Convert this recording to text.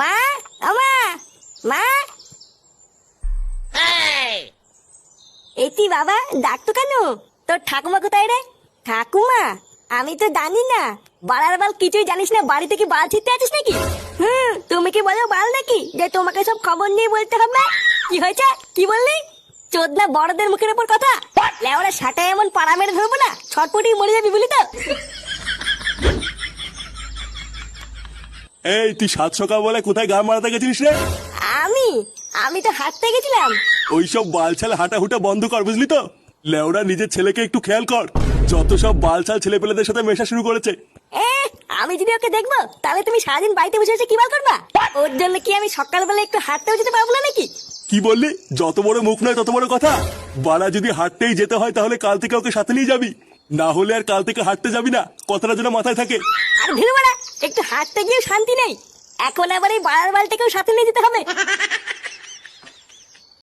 মা আমা মা এটি বাবা ডাকতো কেন? তোর ঠাকুমা কোথায় রে? ঠাকুমা আমি তো জানি না। বাড়ার বাল কিছুই জানিস না বাড়িতে কি বাল ছিটতে আছিস নাকি? হুম তুমি কি বলো বাল নাকি? যে তোমাকে সব খবর নিয়ে বলতে হবে? কি হয়েছে? কি বললি? চোদনা বড়দের মুখের উপর কথা? লেওরা সাটায় এমন পাড়া মেরে ধরবো না? ছটপটি মরে যাবি বলি তো? এই তুই সাত সকাল বলে কোথায় গা মারাতে গেছিলিস রে? আমি? আমি তো হাঁটতে গেছিলাম। ওইসব বালছাল হাঁটাহুটা বন্ধ কর বুঝলি তো? লেওরা নিজের ছেলেকে একটু খেয়াল কর। যত সব বালছাল ছেলেপেলেদের সাথে মেশা শুরু করেছে। এ আমি যদি ওকে দেখব তাহলে তুমি সারাদিন বাড়িতে বসে বসে কি বার করবা? ওর জন্য কি আমি সকালবেলা একটু হাঁটতেও যেতে পারব না নাকি? কি বললি? যত বড় মুখ নয় তত বড় কথা। বাড়া যদি হাঁটতেই যেতে হয় তাহলে কাল থেকে ওকে সাথে নিয়ে যাবি। না হলে আর কাল থেকে হাঁটতে যাবি না। কথাটা যেন মাথায় থাকে। আর ভিড় বাড়া একটু হাঁটতে গিয়েও শান্তি নেই। এখন আবার এই বাড়ার বালটাকেও সাথে নিয়ে যেতে হবে।